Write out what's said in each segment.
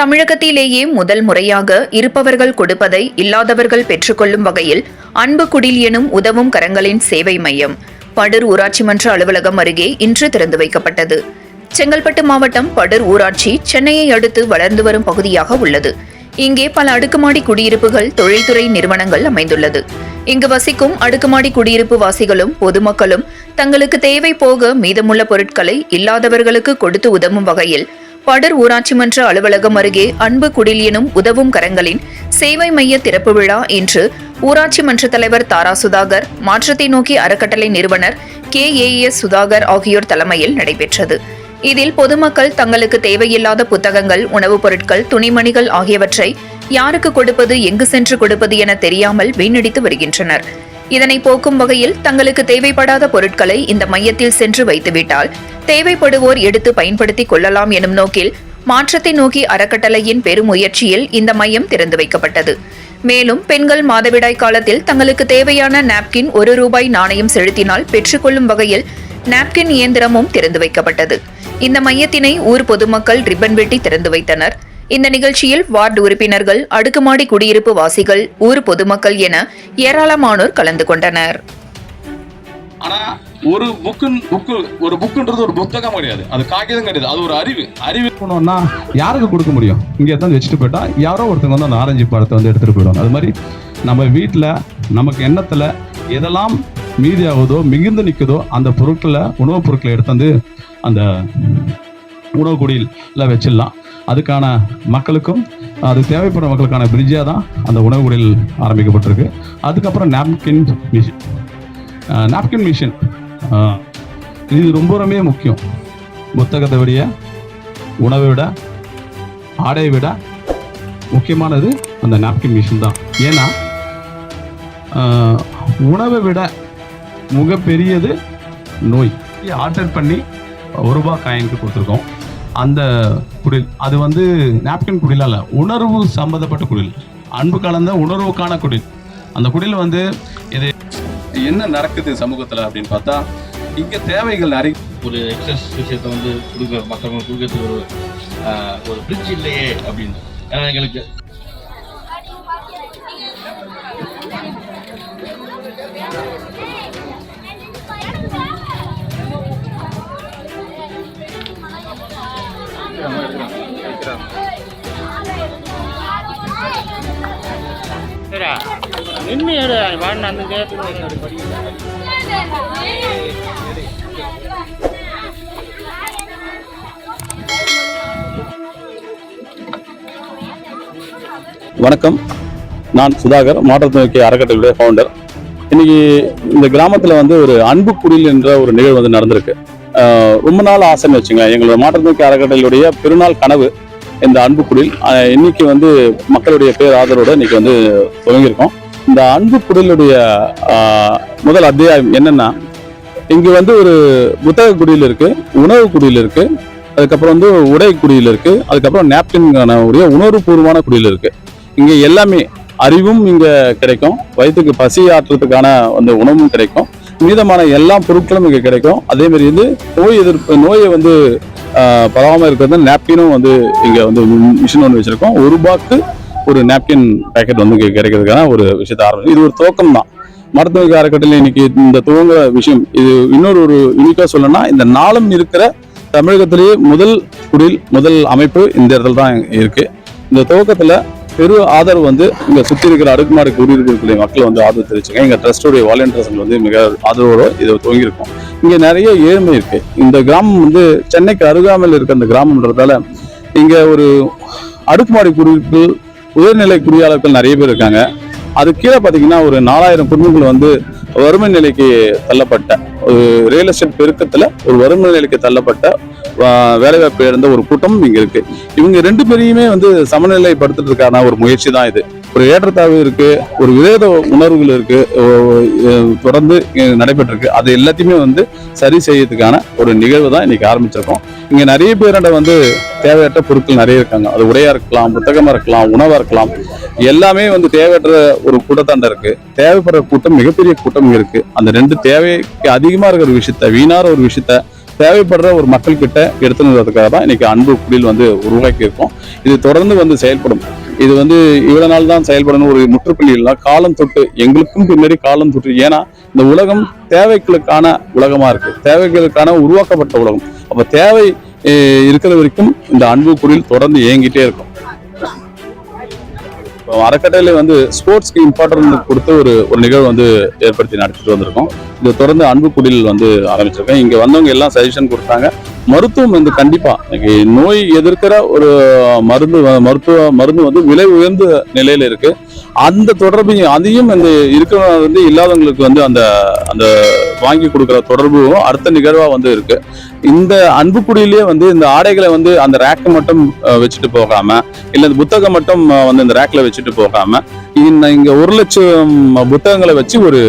தமிழகத்திலேயே முதல் முறையாக இருப்பவர்கள் கொடுப்பதை இல்லாதவர்கள் பெற்றுக்கொள்ளும் வகையில் அன்பு குடில் எனும் உதவும் கரங்களின் சேவை மையம் படூர் ஊராட்சி மன்ற அலுவலகம் அருகே இன்று திறந்து வைக்கப்பட்டது. செங்கல்பட்டு மாவட்டம் படூர் ஊராட்சி சென்னையை அடுத்து வளர்ந்து வரும் பகுதியாக உள்ளது. இங்கே பல அடுக்குமாடி குடியிருப்புகள் தொழில்துறை நிறுவனங்கள் அமைந்துள்ளது. இங்கு வசிக்கும் அடுக்குமாடி குடியிருப்பு வாசிகளும் பொதுமக்களும் தங்களுக்கு தேவை போக மீதமுள்ள பொருட்களை இல்லாதவர்களுக்கு கொடுத்து உதவும் வகையில் படர் ஊராட்சி மன்ற அலுவலகம் அருகே அன்பு குடில் எனும் உதவும் கரங்களின் சேவை மைய திறப்பு விழா இன்று ஊராட்சி மன்ற தலைவர் தாரா சுதாகர் மாற்றத்தை நோக்கி அறக்கட்டளை நிறுவனர் கே. ஏ. எஸ். சுதாகர் ஆகியோர் தலைமையில் நடைபெற்றது. இதில் பொதுமக்கள் தங்களுக்கு தேவையில்லாத புத்தகங்கள் உணவுப் பொருட்கள் துணிமணிகள் ஆகியவற்றை யாருக்கு கொடுப்பது எங்கு சென்று கொடுப்பது என தெரியாமல் வீணடித்து வருகின்றனர். இதனை போக்கும் வகையில் தங்களுக்கு தேவைப்படாத பொருட்களை இந்த மையத்தில் சென்று வைத்துவிட்டால் தேவைப்படுவோர் எடுத்து பயன்படுத்திக் கொள்ளலாம் எனும் நோக்கில் மாற்றத்தை நோக்கி அறக்கட்டளையின் பெருமுயற்சியில் இந்த மையம் திறந்து வைக்கப்பட்டது. மேலும் பெண்கள் மாதவிடாய் காலத்தில் தங்களுக்கு தேவையான நாப்கின் ஒரு ரூபாய் நாணயம் செலுத்தினால் பெற்றுக்கொள்ளும் வகையில் நாப்கின் இயந்திரமும் திறந்து வைக்கப்பட்டது. இந்த மையத்தினை ஊர் பொதுமக்கள் ரிப்பன் வெட்டி திறந்து வைத்தனர். இந்த நிகழ்ச்சியில் வார்டு உறுப்பினர்கள் அடுக்குமாடி குடியிருப்பு வாசிகள் ஊர் பொதுமக்கள் என ஏராளமானோர் கலந்து கொண்டனர். ஆனா ஒரு புக்கு புக்கு ஒரு புக்குன்றது ஒரு புத்தகம் கிடையாது. அது காகிதம் கிடையாது. அது ஒரு அறிவு. அறிவு பண்ணோம்னா யாருக்கு கொடுக்க முடியும்? இங்கே தான் வச்சுட்டு போயிட்டா யாரோ ஒருத்தங்க வந்து அந்த ஆரஞ்சு பழத்தை வந்து எடுத்துகிட்டு போயிடுவாங்க அது மாதிரி நம்ம வீட்டில் நமக்கு எண்ணத்தில் எதெல்லாம் மீதி ஆகுதோ மிகுந்து நிற்குதோ அந்த பொருட்களை உணவுப் பொருட்களை எடுத்து வந்து அந்த உணவு குடியில் வச்சிடலாம். அதுக்கான மக்களுக்கும் அது தேவைப்படுற மக்களுக்கான பிரிட்ஜாக தான் அந்த உணவு குடியில் ஆரம்பிக்கப்பட்டிருக்கு. அதுக்கப்புறம் நாப்கின் மிஷின் நாப்கின் மிஷின் இது ரொம்ப ரொம்ப முக்கியம். புத்தகத்தை விட உணவை விட ஆடையை விட முக்கியமானது அந்த நாப்கின் மிஷின் தான். ஏன்னா உணவை விட மிகப்பெரியது நோய். ஆர்டர் பண்ணி ஒரு ரூபா காயினுக்கு கொடுத்துருக்கோம். அந்த குடில் அது வந்து நாப்கின் குடிலாம் இல்லை உணர்வு சம்மந்தப்பட்ட குடில். அன்பு கலந்த உணர்வுக்கான குடில். அந்த குடில் வந்து இது என்ன நடக்குது சமூகத்தில் அப்படின்னு பார்த்தா இங்கே தேவைகள் நிறைய ஒரு எக்ஸஸ் விஷயத்தை வந்து கொடுக்க மற்றவங்க கொடுக்கறதுக்கு ஒரு ஒரு பிரிட்ஜ் இல்லையே அப்படின்னு. ஏன்னா எங்களுக்கு வாடின அந்த வணக்கம். நான் சுதாகர் மாற்றத்திற்கு அறக்கட்டளை ஃபவுண்டர் இன்னைக்கு இந்த கிராமத்தில் வந்து ஒரு அன்பு குடில் என்ற ஒரு நிகழ்வு வந்து நடந்திருக்கு. ரொம்ப நாள் ஆசைன்னு வச்சுங்களேன் எங்களோட மாற்றத்திற்கு அறக்கட்டளையுடைய பெருநாள் கனவு இந்த அன்பு குடில். இன்னைக்கு வந்து மக்களுடைய பேர் ஆதரவோட இன்னைக்கு வந்து துவங்கியிருக்கோம் இந்த அன்பு குடலுடைய முதல் அத்தியாயம் என்னன்னா இங்கு வந்து ஒரு புத்தக குடியில் இருக்கு உணவு குடியில் இருக்கு அதுக்கப்புறம் வந்து உடை குடியில் இருக்கு அதுக்கப்புறம் நாப்கின்கான உடைய உணர்வுபூர்வமான குடியில் இருக்கு. இங்கே எல்லாமே அறிவும் இங்கே கிடைக்கும் வயிற்றுக்கு பசி ஆற்றுறதுக்கான அந்த உணவும் கிடைக்கும் மீதமான எல்லா பொருட்களும் இங்கே கிடைக்கும். அதே மாதிரி வந்து நோய் எதிர்ப்பு நோயை வந்து பரவாமல் இருக்கிறது நாப்கினும் வந்து இங்கே வந்து மிஷின் ஒன்று வச்சுருக்கோம். ஒரு ரூபாய்க்கு ஒரு நாப்கின் பேக்கெட் வந்து கிடைக்கிறதுக்கான ஒரு விஷயத்தை ஆரம்பிச்சு இது ஒரு துவக்கம் தான். மருத்துவ அறக்கட்டளை இன்னைக்கு இந்த துவங்குற விஷயம் இது இன்னொரு ஒரு யூனிக்காக சொல்லணும்னா இந்த நாளும் இருக்கிற தமிழகத்திலேயே முதல் குடில் முதல் அமைப்பு இந்த இடத்துல தான் இருக்கு. இந்த துவக்கத்தில் பெரு ஆதரவு வந்து இங்கே சுற்றி இருக்கிற அடுக்குமாடி குடியிருக்கக்கூடிய மக்கள் வந்து ஆதரவு தெரிவிச்சுங்க எங்கள் ட்ரஸ்டோடைய வாலண்டியர்ஸ்கள் வந்து மிக ஆதரவோட இதை துவங்கியிருக்கோம். இங்கே நிறைய ஏழ்மை இருக்கு. இந்த கிராமம் வந்து சென்னைக்கு அருகாமையில் இருக்க அந்த கிராமம்ன்றதால இங்கே ஒரு அடுக்குமாடி குடியிருப்பு உயர்நிலை குடியாளர்கள் நிறைய பேர் இருக்காங்க. அது கீழே பார்த்தீங்கன்னா ஒரு நாலாயிரம் குடும்பங்கள் வந்து வறுமை நிலைக்கு தள்ளப்பட்ட ஒரு ரியல் எஸ்டேட் பெருக்கத்தில் ஒரு வறுமை நிலைக்கு தள்ளப்பட்ட வேலைவாய்ப்பு இழந்த ஒரு கூட்டமும் இங்கே இருக்குது இவங்க ரெண்டு பேரையுமே வந்து சமநிலைப்படுத்துறதுக்கான ஒரு முயற்சி தான் இது. ஒரு ஏற்றத்தாழ்வு இருக்கு ஒரு விரோத உணர்வுகள் இருக்கு தொடர்ந்து நடைபெற்றிருக்கு. அது எல்லாத்தையுமே வந்து சரி செய்யறதுக்கான ஒரு நிகழ்வு தான் இன்னைக்கு ஆரம்பிச்சிருக்கோம். இங்க நிறைய பேரோட வந்து தேவையற்ற பொருட்கள் நிறைய இருக்காங்க. அது உடையா இருக்கலாம் புத்தகமா இருக்கலாம் உணவா இருக்கலாம். எல்லாமே வந்து தேவையற்ற ஒரு கூட்டத்தாண்ட இருக்கு. தேவைப்படுற கூட்டம் மிகப்பெரிய கூட்டம் இருக்கு. அந்த ரெண்டு தேவைக்கு அதிகமா இருக்கிற விஷயத்த வீணார ஒரு விஷயத்த தேவைப்படுற ஒரு மக்கள் கிட்ட எடுத்துன்னு வரதுக்காக தான் இன்னைக்கு அன்பு குடில் வந்து உருவாக்கி இருக்கோம் இது தொடர்ந்து வந்து செயல்படும். இது வந்து இவ்வளவு நாள் தான் செயல்படணும். ஒரு முற்றுப்புள்ளி இல்லை. காலம் தொட்டு எங்களுக்கும் பின்னாடி காலம் தொட்டு. ஏன்னா இந்த உலகம் தேவைகளுக்கான உலகமா இருக்கு. தேவைகளுக்கான உருவாக்கப்பட்ட உலகம். அப்ப தேவை இருக்கிற வரைக்கும் இந்த அன்பு குடில் தொடர்ந்து இயங்கிட்டே இருக்கும். இப்போ அறக்கட்டளை வந்து ஸ்போர்ட்ஸ்க்கு இம்பார்ட்டன்ட் கொடுத்து ஒரு ஒரு நிகழ்வு வந்து ஏற்படுத்தி நடத்திட்டு வந்திருக்கோம். இது தொடர்ந்து அன்பு குடில் வந்து ஆரம்பிச்சிருக்கேன். இங்க வந்தவங்க எல்லாம் சஜஷன் கொடுத்தாங்க. மருத்துவம் வந்து கண்டிப்பா. நோய் எதிர்க்கிற ஒரு மருந்து வ- மருத்துவ மருந்து வந்து விலை உயர்ந்த நிலையில இருக்கு. அந்த தொடர்பையும் அதையும் இந்த இருக்கிறவங்க வந்து இல்லாதவங்களுக்கு வந்து அந்த அந்த வாங்கி கொடுக்குற தொடர்பும் அடுத்த நிகழ்வா வந்து இருக்கு. இந்த அன்புக்குடியிலேயே வந்து இந்த ஆடைகளை வந்து அந்த ரேக்கை மட்டும் வச்சுட்டு போகாம இல்ல இந்த புத்தகம் மட்டும் வந்து இந்த ரேக்ல வச்சுட்டு போகாம இங்க ஒரு லட்சம் புத்தகங்களை வச்சு ஒரு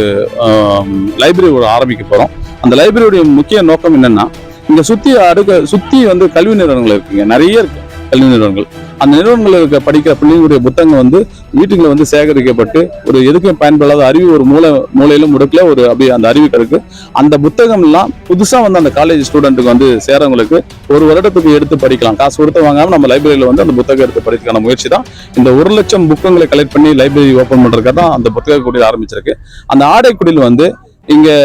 லைப்ரரி ஒரு ஆரம்பிக்க போறோம். அந்த லைப்ரரியுடைய முக்கிய நோக்கம் என்னன்னா இங்கே சுற்றி அடுக்க சுற்றி வந்து கல்வி நிறுவனங்கள் இருக்குங்க. நிறைய இருக்கு கல்வி நிறுவனங்கள். அந்த நிறுவனங்களில் இருக்க படிக்கிற பிள்ளைங்களுடைய புத்தகம் வந்து வீட்டுகளை வந்து சேகரிக்கப்பட்டு ஒரு எதுக்கும் பயன்படாத அறிவு ஒரு மூளை மூலையிலும் முடுக்கல ஒரு அப்படி அந்த அறிவு கிடக்கு. அந்த புத்தகம்லாம் புதுசாக வந்து அந்த காலேஜ் ஸ்டூடெண்ட்டுக்கு வந்து சேரவங்களுக்கு ஒரு வருடத்துக்கு எடுத்து படிக்கலாம். காசு கொடுத்து வாங்காமல் நம்ம லைப்ரரியில் வந்து அந்த புத்தகம் எடுத்து படிக்கிறதுக்கான முயற்சி தான். இந்த ஒரு லட்சம் புக்கங்களை கலெக்ட் பண்ணி லைப்ரரி ஓப்பன் பண்ணுறதுக்காக தான் அந்த புத்தக குடியில் ஆரம்பிச்சிருக்கு. அந்த ஆடை குடியில் வந்து இங்கே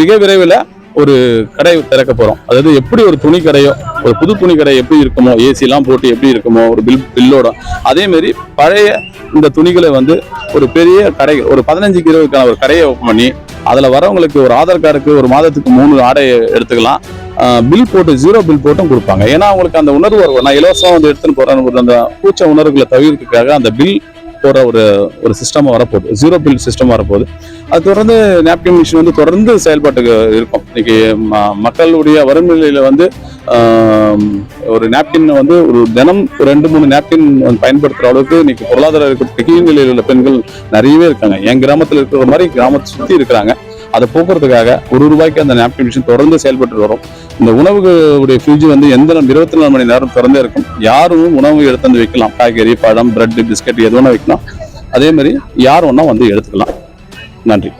மிக விரைவில் ஒரு கடை திறக்க போகிறோம் அதாவது எப்படி ஒரு துணி கடையோ ஒரு புது துணி கடை எப்படி இருக்குமோ ஏசிலாம் போட்டு எப்படி இருக்குமோ ஒரு பில் பில்லோட அதேமாரி பழைய இந்த துணிகளை வந்து ஒரு பெரிய கடை ஒரு பதினஞ்சுக்கு இருபதுக்கான ஒரு கடையை ஓப்பன் பண்ணி அதில் வரவங்களுக்கு ஒரு ஆதார் கார்டுக்கு ஒரு மாதத்துக்கு மூணு ஆடை எடுத்துக்கலாம். பில் போட்டு ஜீரோ பில் போட்டும் கொடுப்பாங்க. ஏன்னா அவங்களுக்கு அந்த உணர்வு வருவோம் நான் இலவசமாக வந்து எடுத்துன்னு போகிறேன் அந்த கூச்ச உணர்வுகளை தவிர்க்கிறதுக்காக அந்த பில் போற ஒரு ஒரு சிஸ்டம் வரப்போகுது. ஜீரோ பில் சிஸ்டம் வரப்போகுது. அது தொடர்ந்து நாப்கின் மிஷின் வந்து தொடர்ந்து செயல்பாட்டுக்கு இருக்கும். இன்னைக்கு ம- மக்களுடைய வரும் நிலையில வந்து ஒரு நாப்கின் வந்து ஒரு தினம் ஒரு ரெண்டு மூணு நாப்கின் பயன்படுத்துற அளவுக்கு இன்னைக்கு பொருளாதார இருக்கிற கீழ்நிலையில் உள்ள பெண்கள் நிறையவே இருக்காங்க. என் கிராமத்தில் இருக்கிற மாதிரி கிராமத்தை சுற்றி இருக்கிறாங்க. அதை போக்குறதுக்காக ஒரு ரூபாய்க்கு அந்த நாப்கின் மிஷின் தொடர்ந்து செயல்பட்டு வரும். இந்த உணவுடைய ஃப்ரிட்ஜ் வந்து எந்த இருபத்தி நாலு மணி நேரம் திறந்தே இருக்கும். யாரும் உணவு எடுத்து வந்து வைக்கலாம். காய்கறி பழம் பிரெட் பிஸ்கட் எது வேணா வைக்கலாம். அதே மாதிரி யார் வேணா வந்து எடுத்துக்கலாம். நன்றி.